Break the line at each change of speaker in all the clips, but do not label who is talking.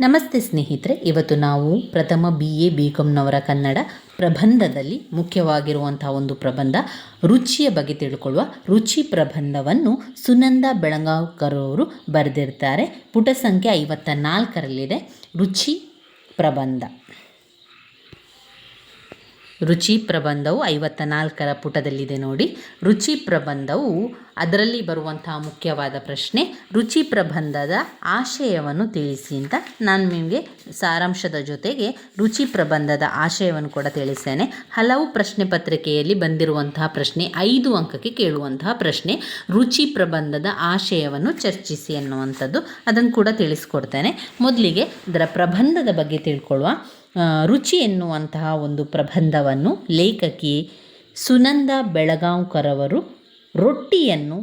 ನಮಸ್ತೆ ಸ್ನೇಹಿತರೆ, ಇವತ್ತು ನಾವು ಪ್ರಥಮ ಬಿ ಎ ಬಿ ಕಾಮ್ನವರ ಕನ್ನಡ ಪ್ರಬಂಧದಲ್ಲಿ ಮುಖ್ಯವಾಗಿರುವಂತಹ ಒಂದು ಪ್ರಬಂಧ, ರುಚಿಯ ಬಗ್ಗೆ ತಿಳ್ಕೊಳ್ಳುವ ರುಚಿ ಪ್ರಬಂಧವನ್ನು ಸುನಂದ ಬೆಳಗಾವ್ಕರ್ ಅವರು ಬರೆದಿರ್ತಾರೆ. ಪುಟ ಸಂಖ್ಯೆ ಐವತ್ತ ನಾಲ್ಕರಲ್ಲಿದೆ. ರುಚಿ ಪ್ರಬಂಧ. ರುಚಿ ಪ್ರಬಂಧವು ಐವತ್ತ ನಾಲ್ಕರ ಪುಟದಲ್ಲಿದೆ ನೋಡಿ. ರುಚಿ ಪ್ರಬಂಧವು ಅದರಲ್ಲಿ ಬರುವಂತಹ ಮುಖ್ಯವಾದ ಪ್ರಶ್ನೆ, ರುಚಿ ಪ್ರಬಂಧದ ಆಶಯವನ್ನು ತಿಳಿಸಿ ಅಂತ ನಾನು ನಿಮಗೆ ಸಾರಾಂಶದ ಜೊತೆಗೆ ರುಚಿ ಪ್ರಬಂಧದ ಆಶಯವನ್ನು ಕೂಡ ತಿಳಿಸ್ತೇನೆ. ಹಲವು ಪ್ರಶ್ನೆ ಪತ್ರಿಕೆಯಲ್ಲಿ ಬಂದಿರುವಂತಹ ಪ್ರಶ್ನೆ, ಐದು ಅಂಕಕ್ಕೆ ಕೇಳುವಂತಹ ಪ್ರಶ್ನೆ, ರುಚಿ ಪ್ರಬಂಧದ ಆಶಯವನ್ನು ಚರ್ಚಿಸಿ ಅನ್ನುವಂಥದ್ದು ಅದನ್ನು ಕೂಡ ತಿಳಿಸ್ಕೊಡ್ತೇನೆ. ಮೊದಲಿಗೆ ಅದರ ಪ್ರಬಂಧದ ಬಗ್ಗೆ ತಿಳ್ಕೊಳ್ಳುವ. ರುಚಿ ಎನ್ನುವಂತಹ ಒಂದು ಪ್ರಬಂಧವನ್ನು ಲೇಖಕಿ ಸುನಂದ ಬೆಳಗಾಂವ್ಕರವರು ರೊಟ್ಟಿಯನ್ನು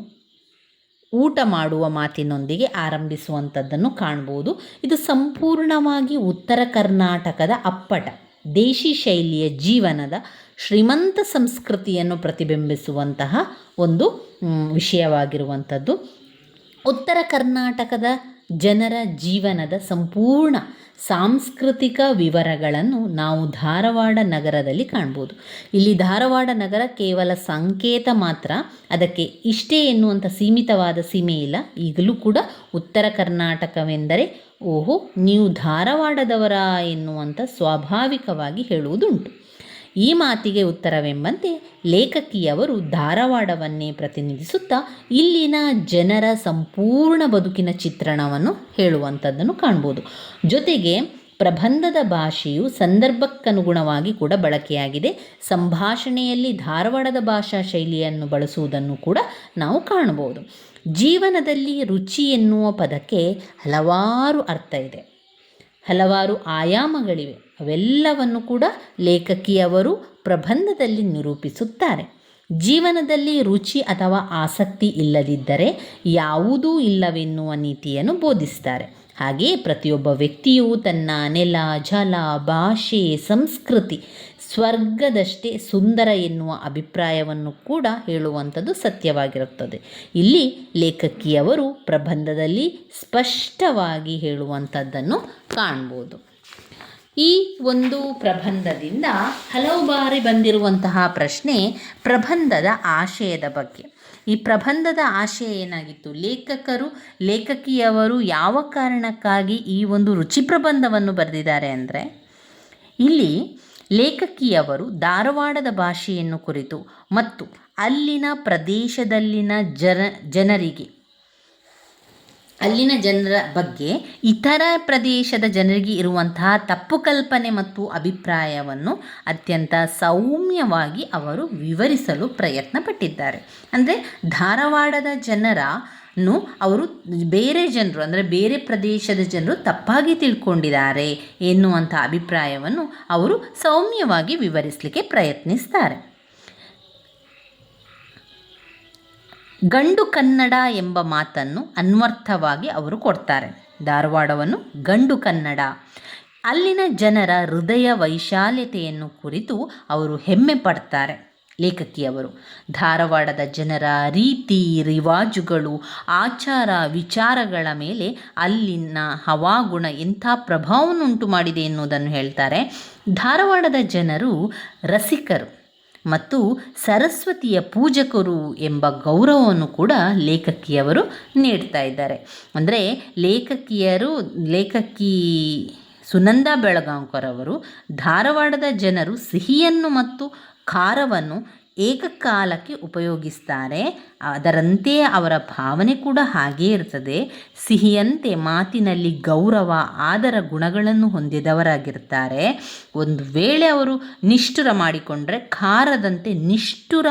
ಊಟ ಮಾಡುವ ಮಾತಿನೊಂದಿಗೆ ಆರಂಭಿಸುವಂಥದ್ದನ್ನು ಕಾಣ್ಬೋದು. ಇದು ಸಂಪೂರ್ಣವಾಗಿ ಉತ್ತರ ಕರ್ನಾಟಕದ ಅಪ್ಪಟ, ದೇಶಿ ಶೈಲಿಯ ಜೀವನದ ಶ್ರೀಮಂತ ಸಂಸ್ಕೃತಿಯನ್ನು ಪ್ರತಿಬಿಂಬಿಸುವಂತಹ ಒಂದು ವಿಷಯವಾಗಿರುವಂಥದ್ದು. ಉತ್ತರ ಕರ್ನಾಟಕದ ಜನರ ಜೀವನದ ಸಂಪೂರ್ಣ ಸಾಂಸ್ಕೃತಿಕ ವಿವರಗಳನ್ನು ನಾವು ಧಾರವಾಡ ನಗರದಲ್ಲಿ ಕಾಣ್ಬೋದು. ಇಲ್ಲಿ ಧಾರವಾಡ ನಗರ ಕೇವಲ ಸಂಕೇತ ಮಾತ್ರ, ಅದಕ್ಕೆ ಇಷ್ಟೇ ಎನ್ನುವಂಥ ಸೀಮಿತವಾದ ಸೀಮೆ ಇಲ್ಲ. ಈಗಲೂ ಕೂಡ ಉತ್ತರ ಕರ್ನಾಟಕವೆಂದರೆ, ಓಹೋ, ನೀವು ಧಾರವಾಡದವರ ಎನ್ನುವಂಥ ಸ್ವಾಭಾವಿಕವಾಗಿ ಹೇಳುವುದುಂಟು. ಈ ಮಾತಿಗೆ ಉತ್ತರವೆಂಬಂತೆ ಲೇಖಕಿಯವರು ಧಾರವಾಡವನ್ನೇ ಪ್ರತಿನಿಧಿಸುತ್ತಾ ಇಲ್ಲಿನ ಜನರ ಸಂಪೂರ್ಣ ಬದುಕಿನ ಚಿತ್ರಣವನ್ನು ಹೇಳುವಂಥದ್ದನ್ನು ಕಾಣ್ಬೋದು. ಜೊತೆಗೆ ಪ್ರಬಂಧದ ಭಾಷೆಯು ಸಂದರ್ಭಕ್ಕನುಗುಣವಾಗಿ ಕೂಡ ಬಳಕೆಯಾಗಿದೆ. ಸಂಭಾಷಣೆಯಲ್ಲಿ ಧಾರವಾಡದ ಭಾಷಾ ಶೈಲಿಯನ್ನು ಬಳಸುವುದನ್ನು ಕೂಡ ನಾವು ಕಾಣಬಹುದು. ಜೀವನದಲ್ಲಿ ರುಚಿ ಎನ್ನುವ ಪದಕ್ಕೆ ಹಲವಾರು ಅರ್ಥ ಇದೆ. ಹಲವಾರು ಆಯಾಮಗಳಿವೆ. ಅವೆಲ್ಲವನ್ನು ಕೂಡ ಲೇಖಕಿಯವರು ಪ್ರಬಂಧದಲ್ಲಿ ನಿರೂಪಿಸುತ್ತಾರೆ. ಜೀವನದಲ್ಲಿ ರುಚಿ ಅಥವಾ ಆಸಕ್ತಿ ಇಲ್ಲದಿದ್ದರೆ ಯಾವುದೂ ಇಲ್ಲವೆನ್ನುವ ನೀತಿಯನ್ನು ಬೋಧಿಸ್ತಾರೆ ಹಾಗೆಯೇ ಪ್ರತಿಯೊಬ್ಬ ವ್ಯಕ್ತಿಯು ತನ್ನ ನೆಲ, ಜಲ, ಭಾಷೆ, ಸಂಸ್ಕೃತಿ, ಸ್ವರ್ಗದಷ್ಟೇ ಸುಂದರ ಎನ್ನುವ ಅಭಿಪ್ರಾಯವನ್ನು ಕೂಡ ಹೇಳುವಂಥದ್ದು ಸತ್ಯವಾಗಿರುತ್ತದೆ. ಇಲ್ಲಿ ಲೇಖಕಿಯವರು ಪ್ರಬಂಧದಲ್ಲಿ ಸ್ಪಷ್ಟವಾಗಿ ಹೇಳುವಂಥದ್ದನ್ನು ಕಾಣ್ಬೋದು. ಈ ಒಂದು ಪ್ರಬಂಧದಿಂದ ಹಲವು ಬಾರಿ ಬಂದಿರುವಂತಹ ಪ್ರಶ್ನೆ ಪ್ರಬಂಧದ ಆಶಯದ ಬಗ್ಗೆ. ಈ ಪ್ರಬಂಧದ ಆಶಯ ಏನಾಗಿತ್ತು? ಲೇಖಕರು, ಲೇಖಕಿಯವರು ಯಾವ ಕಾರಣಕ್ಕಾಗಿ ಈ ಒಂದು ರುಚಿ ಪ್ರಬಂಧವನ್ನು ಬರೆದಿದ್ದಾರೆ ಅಂದರೆ, ಇಲ್ಲಿ ಲೇಖಕಿಯವರು ಧಾರವಾಡದ ಭಾಷೆಯನ್ನು ಕುರಿತು ಮತ್ತು ಅಲ್ಲಿನ ಪ್ರದೇಶದಲ್ಲಿನ ಜನ, ಜನರಿಗೆ ಅಲ್ಲಿನ ಜನರ ಬಗ್ಗೆ ಇತರ ಪ್ರದೇಶದ ಜನರಿಗೆ ಇರುವಂತಹ ತಪ್ಪು ಕಲ್ಪನೆ ಮತ್ತು ಅಭಿಪ್ರಾಯವನ್ನು ಅತ್ಯಂತ ಸೌಮ್ಯವಾಗಿ ಅವರು ವಿವರಿಸಲು ಪ್ರಯತ್ನ ಪಟ್ಟಿದ್ದಾರೆ ಅಂದರೆ ಧಾರವಾಡದ ಜನರನ್ನು ಅವರು ಬೇರೆ ಜನರು, ಅಂದರೆ ಬೇರೆ ಪ್ರದೇಶದ ಜನರು ತಪ್ಪಾಗಿ ತಿಳ್ಕೊಂಡಿದ್ದಾರೆ ಎನ್ನುವಂಥ ಅಭಿಪ್ರಾಯವನ್ನು ಅವರು ಸೌಮ್ಯವಾಗಿ ವಿವರಿಸಲಿಕ್ಕೆ ಪ್ರಯತ್ನಿಸ್ತಾರೆ. ಗಂಡು ಕನ್ನಡ ಎಂಬ ಮಾತನ್ನು ಅನ್ವರ್ಥವಾಗಿ ಅವರು ಕೊಡ್ತಾರೆ. ಧಾರವಾಡವನ್ನು ಗಂಡು ಕನ್ನಡ. ಅಲ್ಲಿನ ಜನರ ಹೃದಯ ವೈಶಾಲ್ಯತೆಯನ್ನು ಕುರಿತು ಅವರು ಹೆಮ್ಮೆ ಪಡ್ತಾರೆ. ಲೇಖಕಿಯವರು ಧಾರವಾಡದ ಜನರ ರೀತಿ, ರಿವಾಜುಗಳು, ಆಚಾರ, ವಿಚಾರಗಳ ಮೇಲೆ ಅಲ್ಲಿನ ಹವಾಗುಣ ಎಂಥ ಪ್ರಭಾವವನ್ನುಂಟು ಮಾಡಿದೆ ಎನ್ನುವುದನ್ನು ಹೇಳ್ತಾರೆ. ಧಾರವಾಡದ ಜನರು ರಸಿಕರು. ಮತ್ತು ಸರಸ್ವತಿಯ ಪೂಜಕರು ಎಂಬ ಗೌರವವನ್ನು ಕೂಡ ಲೇಖಕಿಯವರು ನೀಡ್ತಾ ಇದ್ದಾರೆ. ಅಂದರೆ ಲೇಖಕಿಯರು, ಲೇಖಕಿ ಸುನಂದ ಬೆಳಗಾಂಕರ್ ಅವರು ಧಾರವಾಡದ ಜನರು ಸಿಹಿಯನ್ನು ಮತ್ತು ಖಾರವನ್ನು ಏಕಕಾಲಕ್ಕೆ ಉಪಯೋಗಿಸ್ತಾರೆ. ಅದರಂತೆ ಅವರ ಭಾವನೆ ಕೂಡ ಹಾಗೇ ಇರ್ತದೆ. ಸಿಹಿಯಂತೆ ಮಾತಿನಲ್ಲಿ ಗೌರವ, ಆದರ ಗುಣಗಳನ್ನು ಹೊಂದಿದವರಾಗಿರ್ತಾರೆ. ಒಂದು ವೇಳೆ ಅವರು ನಿಷ್ಠುರ ಮಾಡಿಕೊಂಡ್ರೆ ಖಾರದಂತೆ ನಿಷ್ಠುರ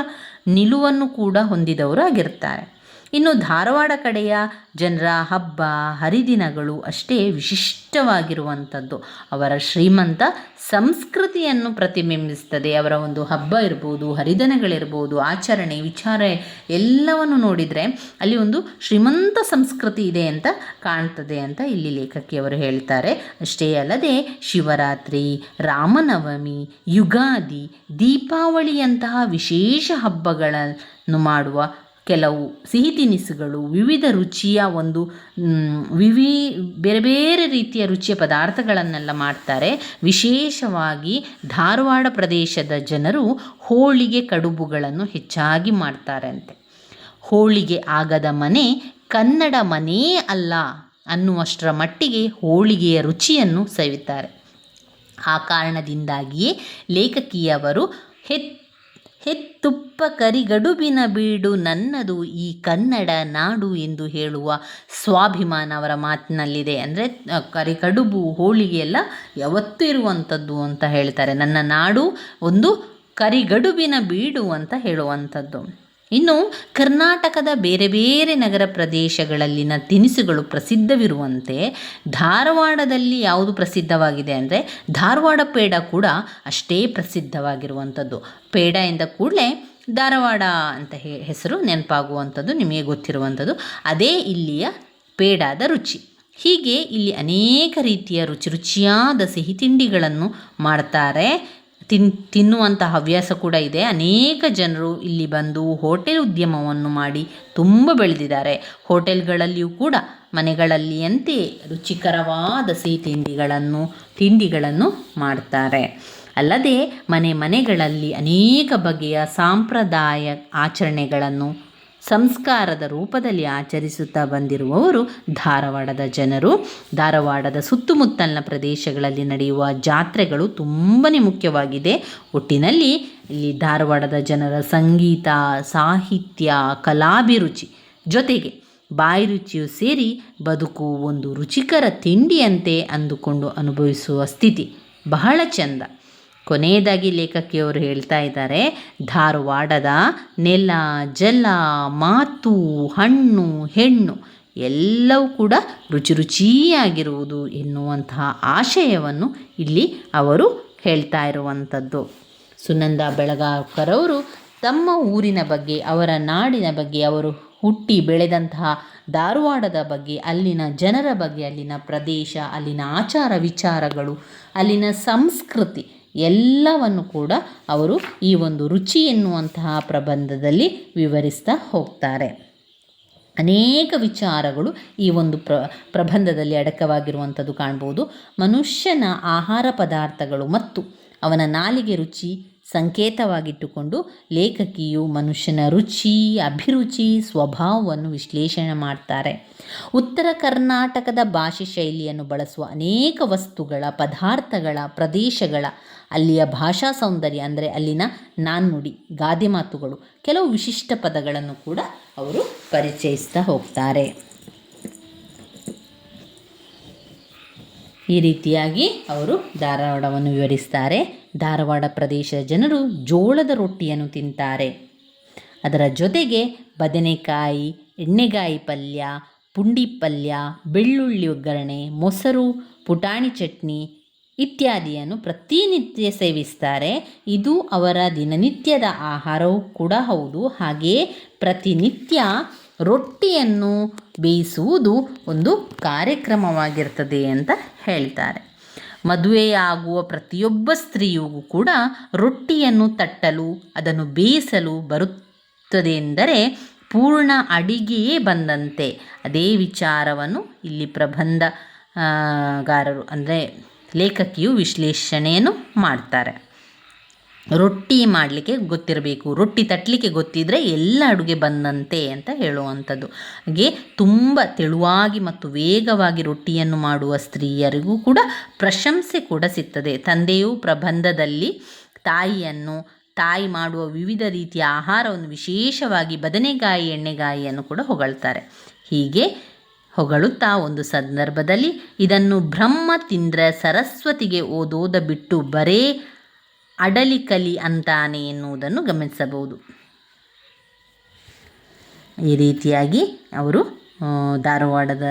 ನಿಲುವನ್ನು ಕೂಡ ಹೊಂದಿದವರು ಆಗಿರ್ತಾರೆ ಇನ್ನು ಧಾರವಾಡ ಕಡೆಯ ಜನರ ಹಬ್ಬ, ಹರಿದಿನಗಳು ಅಷ್ಟೇ ವಿಶಿಷ್ಟವಾಗಿರುವಂಥದ್ದು. ಅವರ ಶ್ರೀಮಂತ ಸಂಸ್ಕೃತಿಯನ್ನು ಪ್ರತಿಬಿಂಬಿಸ್ತದೆ. ಅವರ ಒಂದು ಹಬ್ಬ ಇರ್ಬೋದು, ಹರಿದಿನಗಳಿರ್ಬೋದು, ಆಚರಣೆ, ವಿಚಾರ ಎಲ್ಲವನ್ನು ನೋಡಿದರೆ ಅಲ್ಲಿ ಒಂದು ಶ್ರೀಮಂತ ಸಂಸ್ಕೃತಿ ಇದೆ ಅಂತ ಕಾಣ್ತದೆ ಅಂತ ಇಲ್ಲಿ ಲೇಖಕಿಯವರು ಹೇಳ್ತಾರೆ. ಅಷ್ಟೇ ಅಲ್ಲದೆ ಶಿವರಾತ್ರಿ, ರಾಮನವಮಿ, ಯುಗಾದಿ, ದೀಪಾವಳಿಯಂತಹ ವಿಶೇಷ ಹಬ್ಬಗಳನ್ನು ಮಾಡುವ ಕೆಲವು ಸಿಹಿ ತಿನಿಸುಗಳು, ವಿವಿಧ ರುಚಿಯ ಒಂದು ವಿವಿ, ಬೇರೆ ಬೇರೆ ರೀತಿಯ ರುಚಿಯ ಪದಾರ್ಥಗಳನ್ನೆಲ್ಲ ಮಾಡ್ತಾರೆ. ವಿಶೇಷವಾಗಿ ಧಾರವಾಡ ಪ್ರದೇಶದ ಜನರು ಹೋಳಿಗೆ ಕಡುಬುಗಳನ್ನು ಹೆಚ್ಚಾಗಿ ಮಾಡ್ತಾರೆ ಅಂತೆ ಹೋಳಿಗೆ ಆಗದ ಮನೆ ಕನ್ನಡ ಮನೆಯೇ ಅಲ್ಲ ಅನ್ನುವಷ್ಟರ ಮಟ್ಟಿಗೆ ಹೋಳಿಗೆಯ ರುಚಿಯನ್ನು ಸವಿತಾರೆ. ಆ ಕಾರಣದಿಂದಾಗಿಯೇ ಲೇಖಕಿಯವರು ಹೆತ್ ಹೆತ್ತುಪ್ಪ ಕರಿಗಡುಬಿನ ಬೀಡು ನನ್ನದು ಈ ಕನ್ನಡ ನಾಡು ಎಂದು ಹೇಳುವ ಸ್ವಾಭಿಮಾನ ಅವರ ಮಾತಿನಲ್ಲಿದೆ. ಅಂದರೆ ಕರಿಗಡುಬು ಹೋಳಿಗೆ ಎಲ್ಲ ಯಾವತ್ತೂ ಇರುವಂಥದ್ದು ಅಂತ ಹೇಳ್ತಾರೆ. ನನ್ನ ನಾಡು ಒಂದು ಕರಿಗಡುಬಿನ ಬೀಡು ಅಂತ ಹೇಳುವಂಥದ್ದು. ಇನ್ನು ಕರ್ನಾಟಕದ ಬೇರೆ ಬೇರೆ ನಗರ ಪ್ರದೇಶಗಳಲ್ಲಿನ ತಿನಿಸುಗಳು ಪ್ರಸಿದ್ಧವಿರುವಂತೆ ಧಾರವಾಡದಲ್ಲಿ ಯಾವುದು ಪ್ರಸಿದ್ಧವಾಗಿದೆ ಅಂದರೆ ಧಾರವಾಡ ಪೇಡ ಕೂಡ ಅಷ್ಟೇ ಪ್ರಸಿದ್ಧವಾಗಿರುವಂಥದ್ದು. ಪೇಡ ಎಂದ ಕೂಡಲೇ ಧಾರವಾಡ ಅಂತ ಹೆಸರು ನೆನಪಾಗುವಂಥದ್ದು, ನಿಮಗೆ ಗೊತ್ತಿರುವಂಥದ್ದು. ಅದೇ ಇಲ್ಲಿಯ ಪೇಡಾದ ರುಚಿ. ಹೀಗೆ ಇಲ್ಲಿ ಅನೇಕ ರೀತಿಯ ರುಚಿ ರುಚಿಯಾದ ಸಿಹಿ ತಿಂಡಿಗಳನ್ನು ಮಾಡ್ತಾರೆ ತಿನ್ ತಿನ್ನುವಂಥ ಹವ್ಯಾಸ ಕೂಡ ಇದೆ. ಅನೇಕ ಜನರು ಇಲ್ಲಿ ಬಂದು ಹೋಟೆಲ್ ಉದ್ಯಮವನ್ನು ಮಾಡಿ ತುಂಬ ಬೆಳೆದಿದ್ದಾರೆ. ಹೋಟೆಲ್ಗಳಲ್ಲಿಯೂ ಕೂಡ ಮನೆಗಳಲ್ಲಿಯಂತೆ ರುಚಿಕರವಾದ ಸಿಹಿ ತಿಂಡಿಗಳನ್ನು ತಿಂಡಿಗಳನ್ನು ಮಾಡ್ತಾರೆ. ಅಲ್ಲದೆ ಮನೆ ಮನೆಗಳಲ್ಲಿ ಅನೇಕ ಬಗೆಯ ಸಾಂಪ್ರದಾಯ ಆಚರಣೆಗಳನ್ನು ಸಂಸ್ಕಾರದ ರೂಪದಲ್ಲಿ ಆಚರಿಸುತ್ತಾ ಬಂದಿರುವವರು ಧಾರವಾಡದ ಜನರು. ಧಾರವಾಡದ ಸುತ್ತಮುತ್ತಲಿನ ಪ್ರದೇಶಗಳಲ್ಲಿ ನಡೆಯುವ ಜಾತ್ರೆಗಳು ತುಂಬಾ ಮುಖ್ಯವಾಗಿದೆ. ಒಟ್ಟಿನಲ್ಲಿ ಇಲ್ಲಿ ಧಾರವಾಡದ ಜನರ ಸಂಗೀತ, ಸಾಹಿತ್ಯ, ಕಲಾಭಿರುಚಿ ಜೊತೆಗೆ ಬಾಯಿ ರುಚಿಯು ಸೇರಿ ಬದುಕು ಒಂದು ರುಚಿಕರ ತಿಂಡಿಯಂತೆ ಅಂದುಕೊಂಡು ಅನುಭವಿಸುವ ಸ್ಥಿತಿ ಬಹಳ ಚೆಂದ. ಕೊನೆಯದಾಗಿ ಲೇಖಕಿಯವರು ಹೇಳ್ತಾ ಇದ್ದಾರೆ, ಧಾರವಾಡದ ನೆಲ, ಜಲ, ಮಾತು, ಹಣ್ಣು, ಹೆಣ್ಣು ಎಲ್ಲವೂ ಕೂಡ ರುಚಿ ರುಚಿಯಾಗಿರುವುದು ಎನ್ನುವಂತಹ ಆಶಯವನ್ನು ಇಲ್ಲಿ ಅವರು ಹೇಳ್ತಾ ಇರುವಂಥದ್ದು. ಸುನಂದ ಬೆಳಗಾವ್ಕರವರು ತಮ್ಮ ಊರಿನ ಬಗ್ಗೆ, ಅವರ ನಾಡಿನ ಬಗ್ಗೆ, ಅವರು ಹುಟ್ಟಿ ಬೆಳೆದಂತಹ ಧಾರವಾಡದ ಬಗ್ಗೆ, ಅಲ್ಲಿನ ಜನರ ಬಗ್ಗೆ, ಅಲ್ಲಿನ ಪ್ರದೇಶ, ಅಲ್ಲಿನ ಆಚಾರ ವಿಚಾರಗಳು, ಅಲ್ಲಿನ ಸಂಸ್ಕೃತಿ ಎಲ್ಲವನ್ನು ಕೂಡ ಅವರು ಈ ಒಂದು ರುಚಿ ಎನ್ನುವಂತಹ ಪ್ರಬಂಧದಲ್ಲಿ ವಿವರಿಸ್ತಾ ಹೋಗ್ತಾರೆ. ಅನೇಕ ವಿಚಾರಗಳು ಈ ಒಂದು ಪ್ರ, ಪ್ರಬಂಧದಲ್ಲಿ ಅಡಕವಾಗಿರುವಂಥದ್ದು ಕಾಣ್ಬೋದು. ಮನುಷ್ಯನ ಆಹಾರ ಪದಾರ್ಥಗಳು ಮತ್ತು ಅವನ ನಾಲಿಗೆ ರುಚಿ ಸಂಕೇತವಾಗಿಟ್ಟುಕೊಂಡು ಲೇಖಕಿಯು ಮನುಷ್ಯನ ರುಚಿ, ಅಭಿರುಚಿ, ಸ್ವಭಾವವನ್ನು ವಿಶ್ಲೇಷಣೆ ಮಾಡ್ತಾರೆ. ಉತ್ತರ ಕರ್ನಾಟಕದ ಭಾಷೆ ಶೈಲಿಯನ್ನು ಬಳಸುವ ಅನೇಕ ವಸ್ತುಗಳ, ಪದಾರ್ಥಗಳ, ಪ್ರದೇಶಗಳ, ಅಲ್ಲಿಯ ಭಾಷಾ ಸೌಂದರ್ಯ ಅಂದರೆ ಅಲ್ಲಿನ ನಾನ್ನುಡಿ, ಗಾದೆ ಮಾತುಗಳು, ಕೆಲವು ವಿಶಿಷ್ಟ ಪದಗಳನ್ನು ಕೂಡ ಅವರು ಪರಿಚಯಿಸ್ತಾ ಹೋಗ್ತಾರೆ. ಈ ರೀತಿಯಾಗಿ ಅವರು ಧಾರವಾಡವನ್ನು ವಿವರಿಸ್ತಾರೆ. ಧಾರವಾಡ ಪ್ರದೇಶದ ಜನರು ಜೋಳದ ರೊಟ್ಟಿಯನ್ನು ತಿಂತಾರೆ. ಅದರ ಜೊತೆಗೆ ಬದನೆಕಾಯಿ, ಎಣ್ಣೆಗಾಯಿ ಪಲ್ಯ, ಪುಂಡಿ ಪಲ್ಯ, ಬೆಳ್ಳುಳ್ಳಿ ಒಗ್ಗರಣೆ, ಮೊಸರು, ಪುಟಾಣಿ ಚಟ್ನಿ ಇತ್ಯಾದಿಯನ್ನು ಪ್ರತಿನಿತ್ಯ ಸೇವಿಸ್ತಾರೆ. ಇದು ಅವರ ದಿನನಿತ್ಯದ ಆಹಾರವೂ ಕೂಡ ಹೌದು. ಹಾಗೆಯೇ ಪ್ರತಿನಿತ್ಯ ರೊಟ್ಟಿಯನ್ನು ಬೇಯಿಸುವುದು ಒಂದು ಕಾರ್ಯಕ್ರಮವಾಗಿರ್ತದೆ ಅಂತ ಹೇಳ್ತಾರೆ. ಮದುವೆಯಾಗುವ ಪ್ರತಿಯೊಬ್ಬ ಸ್ತ್ರೀಯಿಗೂ ಕೂಡ ರೊಟ್ಟಿಯನ್ನು ತಟ್ಟಲು, ಅದನ್ನು ಬೇಯಿಸಲು ಬರುತ್ತದೆ ಎಂದರೆ ಪೂರ್ಣ ಅಡಿಗೆಯೇ ಬಂದಂತೆ. ಅದೇ ವಿಚಾರವನ್ನು ಇಲ್ಲಿ ಪ್ರಬಂಧಗಾರರು, ಅಂದರೆ ಲೇಖಕಿಯು ವಿಶ್ಲೇಷಣೆಯನ್ನು ಮಾಡ್ತಾರೆ. ರೊಟ್ಟಿ ಮಾಡಲಿಕ್ಕೆ ಗೊತ್ತಿರಬೇಕು. ರೊಟ್ಟಿ ತಟ್ಟಲಿಕ್ಕೆ ಗೊತ್ತಿದ್ದರೆ ಎಲ್ಲ ಅಡುಗೆ ಬಂದಂತೆ ಅಂತ ಹೇಳುವಂಥದ್ದು. ಹಾಗೆ ತುಂಬ ತೆಳುವಾಗಿ ಮತ್ತು ವೇಗವಾಗಿ ರೊಟ್ಟಿಯನ್ನು ಮಾಡುವ ಸ್ತ್ರೀಯರಿಗೂ ಕೂಡ ಪ್ರಶಂಸೆ ಕೂಡ ಸಿಗ್ತದೆ. ತಂದೆಯು ಪ್ರಬಂಧದಲ್ಲಿ ತಾಯಿಯನ್ನು, ತಾಯಿ ಮಾಡುವ ವಿವಿಧ ರೀತಿಯ ಆಹಾರವನ್ನು ವಿಶೇಷವಾಗಿ ಬದನೆಗಾಯಿ, ಎಣ್ಣೆಗಾಯಿಯನ್ನು ಕೂಡ ಹೊಗಳ್ತಾರೆ. ಹೀಗೆ ಹೊಗಳುತ್ತಾ ಒಂದು ಸಂದರ್ಭದಲ್ಲಿ ಇದನ್ನು ಬ್ರಹ್ಮ ತಿಂದ್ರ ಸರಸ್ವತಿಗೆ ಓದೋದ ಬಿಟ್ಟು ಬರೇ ಅಡಲಿಕಲಿ ಅಂತಾನೆ ಎನ್ನುವುದನ್ನು ಗಮನಿಸಬಹುದು. ಈ ರೀತಿಯಾಗಿ ಅವರು ಧಾರವಾಡದ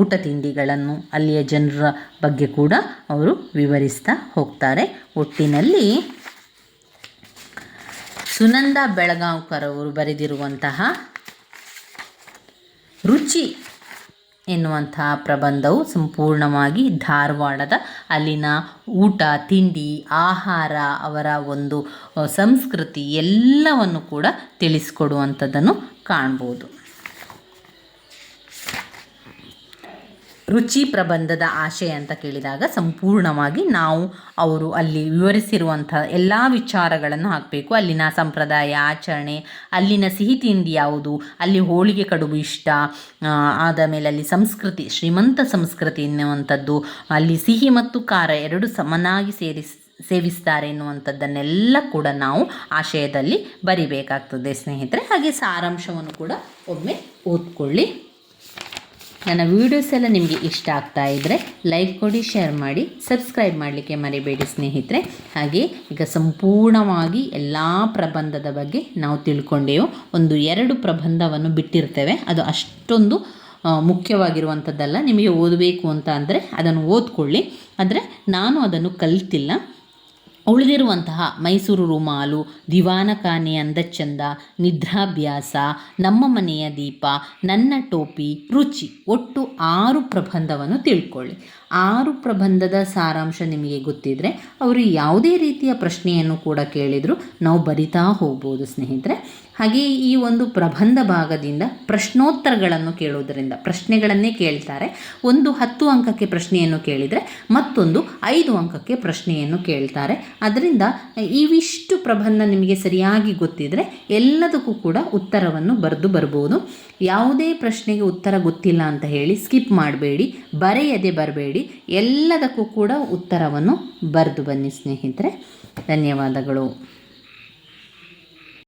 ಊಟ ತಿಂಡಿಗಳನ್ನು ಅಲ್ಲಿಯ ಜನರ ಬಗ್ಗೆ ಕೂಡ ಅವರು ವಿವರಿಸ್ತಾ ಹೋಗ್ತಾರೆ. ಒಟ್ಟಿನಲ್ಲಿ ಸುನಂದ ಬೆಳಗಾವ್ಕರ್ ಅವರು ಬರೆದಿರುವಂತಹ ರುಚಿ ಎನ್ನುವಂತಹ ಪ್ರಬಂಧವು ಸಂಪೂರ್ಣವಾಗಿ ಧಾರವಾಡದ ಅಲ್ಲಿನ ಊಟ, ತಿಂಡಿ, ಆಹಾರ, ಅವರ ಒಂದು ಸಂಸ್ಕೃತಿ ಎಲ್ಲವನ್ನು ಕೂಡ ತಿಳಿಸ್ಕೊಡುವಂಥದ್ದನ್ನು ಕಾಣ್ಬೋದು. ರುಚಿ ಪ್ರಬಂಧದ ಆಶಯ ಅಂತ ಕೇಳಿದಾಗ ಸಂಪೂರ್ಣವಾಗಿ ನಾವು ಅವರು ಅಲ್ಲಿ ವಿವರಿಸಿರುವಂಥ ಎಲ್ಲ ವಿಚಾರಗಳನ್ನು ಹಾಕಬೇಕು. ಅಲ್ಲಿನ ಸಂಪ್ರದಾಯ ಆಚರಣೆ ಅಲ್ಲಿನ ಸಿಹಿ ತಿಂಡಿ ಯಾವುದು ಅಲ್ಲಿ ಹೋಳಿಗೆ ಕಡುಬು ಇಷ್ಟ ಆ, ಆದ ಮೇಲೆ ಅಲ್ಲಿ ಸಂಸ್ಕೃತಿ ಶ್ರೀಮಂತ ಸಂಸ್ಕೃತಿ ಎನ್ನುವಂಥದ್ದು ಅಲ್ಲಿ ಸಿಹಿ ಮತ್ತು ಖಾರ ಎರಡು ಸಮನಾಗಿ ಸೇರಿಸ್ ಸೇವಿಸ್ತಾರೆ ಎನ್ನುವಂಥದ್ದನ್ನೆಲ್ಲ ಕೂಡ ನಾವು ಆಶಯದಲ್ಲಿ ಬರಿಬೇಕಾಗ್ತದೆ ಸ್ನೇಹಿತರೆ. ಹಾಗೆ ಸಾರಾಂಶವನ್ನು ಕೂಡ ಒಮ್ಮೆ ಓದ್ಕೊಳ್ಳಿ. ನನ್ನ ವೀಡಿಯೋಸ್ ಎಲ್ಲ ನಿಮಗೆ ಇಷ್ಟ ಆಗ್ತಾ ಇದ್ದರೆ ಲೈಕ್ ಕೊಡಿ ಶೇರ್ ಮಾಡಿ ಸಬ್ಸ್ಕ್ರೈಬ್ ಮಾಡಲಿಕ್ಕೆ ಮರಿಬೇಡಿ ಸ್ನೇಹಿತರೆ. ಹಾಗೆ ಈಗ ಸಂಪೂರ್ಣವಾಗಿ ಎಲ್ಲ ಪ್ರಬಂಧದ ಬಗ್ಗೆ ನಾವು ತಿಳ್ಕೊಂಡೆವು. ಒಂದು ಎರಡು ಪ್ರಬಂಧವನ್ನು ಬಿಟ್ಟಿರ್ತೇವೆ. ಅದು ಅಷ್ಟೊಂದು ಮುಖ್ಯವಾಗಿರುವಂಥದ್ದಲ್ಲ ನಿಮಗೆ ಓದಬೇಕು ಅಂತ ಅಂದರೆ ಅದನ್ನು ಓದ್ಕೊಳ್ಳಿ. ಆದರೆ ನಾನು ಅದನ್ನು ಕಲಿತಿಲ್ಲ. ಉಳಿದಿರುವಂತಹ ಮೈಸೂರು ರುಮಾಲು, ದಿವಾನ ಕಾನೆ ಅಂದಚಂದ ನಿದ್ರಾಭ್ಯಾಸ, ನಮ್ಮ ಮನೆಯ ದೀಪ, ನನ್ನ ಟೋಪಿ, ರುಚಿ, ಒಟ್ಟು ಆರು ಪ್ರಬಂಧವನ್ನು ತಿಳ್ಕೊಳ್ಳಿ. ಆರು ಪ್ರಬಂಧದ ಸಾರಾಂಶ ನಿಮಗೆ ಗೊತ್ತಿದ್ದರೆ ಅವರು ಯಾವುದೇ ರೀತಿಯ ಪ್ರಶ್ನೆಯನ್ನು ಕೂಡ ಕೇಳಿದರೂ. ನಾವು ಬರಿತಾ ಹೋಗ್ಬೋದು ಸ್ನೇಹಿತರೆ. ಹಾಗೆ ಈ ಒಂದು ಪ್ರಬಂಧ ಭಾಗದಿಂದ ಪ್ರಶ್ನೋತ್ತರಗಳನ್ನು ಕೇಳುವುದರಿಂದ ಪ್ರಶ್ನೆಗಳನ್ನೇ ಕೇಳ್ತಾರೆ. ಒಂದು ಹತ್ತು ಅಂಕಕ್ಕೆ ಪ್ರಶ್ನೆಯನ್ನು ಕೇಳಿದರೆ ಮತ್ತೊಂದು ಐದು ಅಂಕಕ್ಕೆ ಪ್ರಶ್ನೆಯನ್ನು ಕೇಳ್ತಾರೆ. ಅದರಿಂದ ಇವಿಷ್ಟು ಪ್ರಬಂಧ ನಿಮಗೆ ಸರಿಯಾಗಿ ಗೊತ್ತಿದ್ದರೆ ಎಲ್ಲದಕ್ಕೂ ಕೂಡ ಉತ್ತರವನ್ನು ಬರೆದು ಬರ್ಬೋದು. ಯಾವುದೇ ಪ್ರಶ್ನೆಗೆ ಉತ್ತರ ಗೊತ್ತಿಲ್ಲ ಅಂತ ಹೇಳಿ ಸ್ಕಿಪ್ ಮಾಡಬೇಡಿ. ಬರೆಯದೆ ಬರಬೇಡಿ. ಎಲ್ಲದಕ್ಕೂ ಕೂಡ ಉತ್ತರವನ್ನು ಬರೆದು ಬನ್ನಿ ಸ್ನೇಹಿತರೆ. ಧನ್ಯವಾದಗಳು.